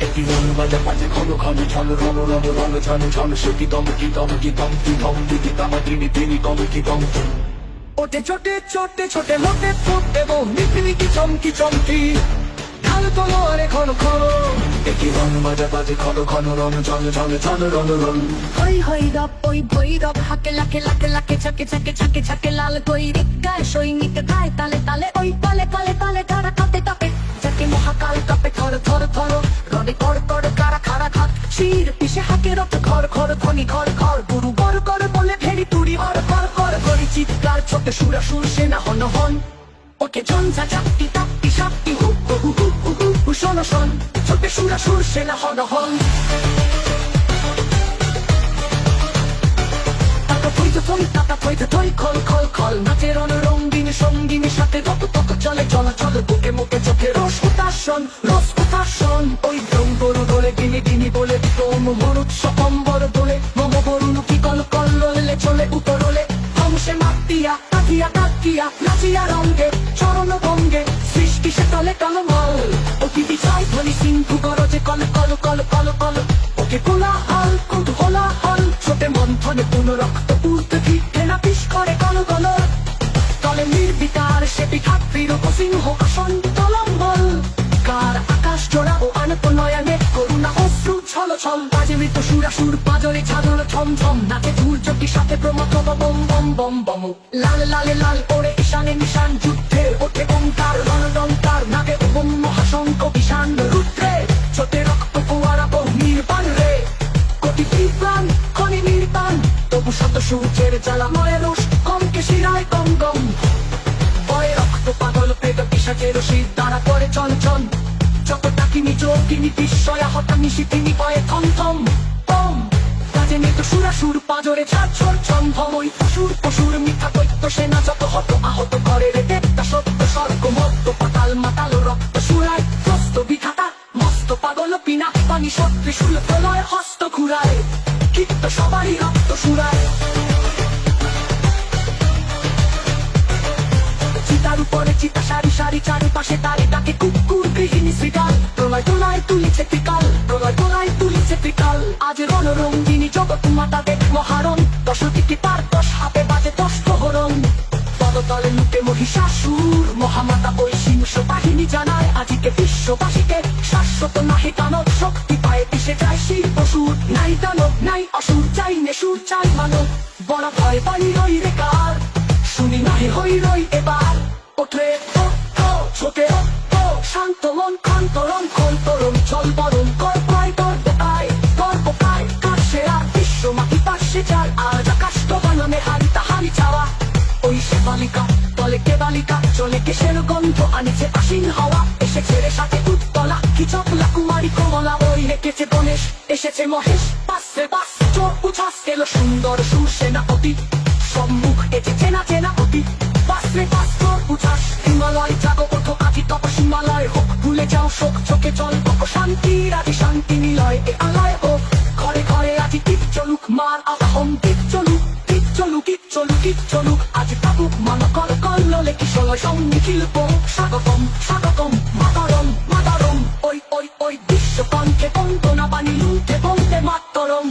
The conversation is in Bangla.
কি রং বাজে বাজে ঘন ঘন ঝন রণ রণ রণ, ঝন ঝন, সে দম, কি দম কি দম কি দম দিদি তামা, তিনি তিনি দম কি দম। ওটে ছোটে ছোটে ছোটে মিটি চমকি চমকি আরে ঘন ঘন। ঘন হই ছাকে লাল সৈনিক তালে তালে, ওই তালে মহাকাল কাপে, থর থর থর রবে কর কর কারা খারা খাত। শির পিছে হাকে রত ঘর ঘর ধনি ঘর ঘর গুরু গর কর বলে ফেরি তুড়ি হর কর কর করি চিৎকার ছোটে সুরা সুর সেনা হন হন। ওকে ঝঞ্ঝা চাপটি তাপটি সাপটি হু হু হু হু হু হু শোনো শোন ছোটে সুরা সুর সেনা হন হন। থই টাকা পয়সা থই খল খল খল। নাচের অন রঙ্গিনী সঙ্গিনী সাথে কত কত চলে চলাচল বুকে মুখে চোখে রস উতাসন, রস দোলে গিনি গিনি বলে, তোম মরুৎ সকম্বর দোলে, মম বরুণ কল কল ললে চলে উপরলে হংসে মাতিয়া কাকিয়া কাকিয়া, নাচিয়া রঙ্গে, চরণ ভঙ্গে, সৃষ্টি সে তলে কলমল অতিথি চাই ধ্বনি সিন্ধু গরজে কল কল কল কল কল। ওকে কোলা হল কুতূহলা হল ছোটে মন্থনে পুনরক্ত উর্তে ভিটে না পিস করে কল কল। তলে নির্বিকার সে পিঠাত্রীর সিংহ আসন তলম্বল কার আকাশ জোড়া ও আনত নয়নে ছল ছল বাজে মৃত সুরা সুর, পাজরে ছাদর ছম ছম। নাচে ধূর্যটি সাথে প্রমত বম বম বম বম লাল, লালে, লাল পরে ঈশানে নিশান, যুদ্ধে ওঠে ওঙ্কার রণদঙ্কার নাগে ওম মহাশঙ্ক ঈশান রুদ্রে, ছোটে রক্ত কুয়ারা বহু নির্বাণ রে। কোটি বিপ্রাণ খনি নির্বাণ, তবু শত সূর্যের জ্বালা ময় রোষ কমকে শিরায় কম গম। ভয়ে রক্ত পাগল পেট পিসাচের শীত যত টাকিনি চোখিনি বিস্ময়া হঠানি শীতিনি পয়ে থম থম ওম কাজে মৃত সুরা সুর পাজরে ছাড় ছোর ছন্দম ওই পশুর পশুর মিথ্যা দৈত্য সেনা যত হত আহত করে রে দেবতা সত্য স্বর্গ, মত্ত পাতাল মাতাল রক্ত সুরায়, প্রস্ত বিধাতা, মস্ত পাগল পিনা, পানি সত্যি শুল প্রলয়, হস্ত ঘুরায়। কীর্ত সবারই রক্ত সুরায়। চিতার উপরে চিতা, সারি সারি চারিপাশে তারে তাকে কুকুর গৃহিণী শ্রীকাল প্রলয় তুলিছে ত্রিকাল প্রলয় তোলায় তুলিছে ত্রিকাল আজ রণরঙ্গিনী জগৎ মাতা দেখ মহারণ দশ দিকে তার দশ হাতে বাজে দশ প্রহরণ। পদতলে লুটে মহিষাসুর, মহামাতা ওই সিংহ বাহিনী জানায়, আজিকে বিশ্ববাসীকে শাশ্বত নাহি দানব শক্তি পায়ে পিছে যায় শির পশুর নাই দানব, নাই অসুর, চাই নেশুর চাই মানব। বড় ভয় পাই রই রে কার, শুনি নাহি হই রই এবার। ওঠে শান্ত মন খান্তরণ খন্তরণ চল বরণ কর প্রায় তোর বোকায় তোর বোকায় কার সেরা বিশ্ব মাটি পাশে যার আজ আকাশ তো বানানে হারি তাহারি চাওয়া। ওই সে বালিকা, বলে কে বালিকা, চলে কেসের গন্ধ আনিছে আসীন হাওয়া, এসেছে রে সাথে উত্তলা, কি চকলা কুমারী কমলা, ওই রেখেছে গণেশ, এসেছে মহেশ, পাশে বাস চোর উছাস এলো সুন্দর সুসেনা অতি সম্মুখ এতে চেনা চেনা অতি বাসরে বাস চোর উছাস। আলোতে চল শান্তির আদি শান্তি, নিলয় এ আলায় হোক ঘরে ঘরে আজি টিপ চলুক, মার আবাহন টিপ চলুক টিপ চলুক টিপ চলুক টিপ চলুক। আজ থাকুক মান কল কল ললে কিশল সং নিখিল পোক। স্বাগতম স্বাগতম, মাতারম মাতারম। ওই ওই ওই বিশ্বপান্তে কন্ত না পানি লুটে, বলতে মাতরম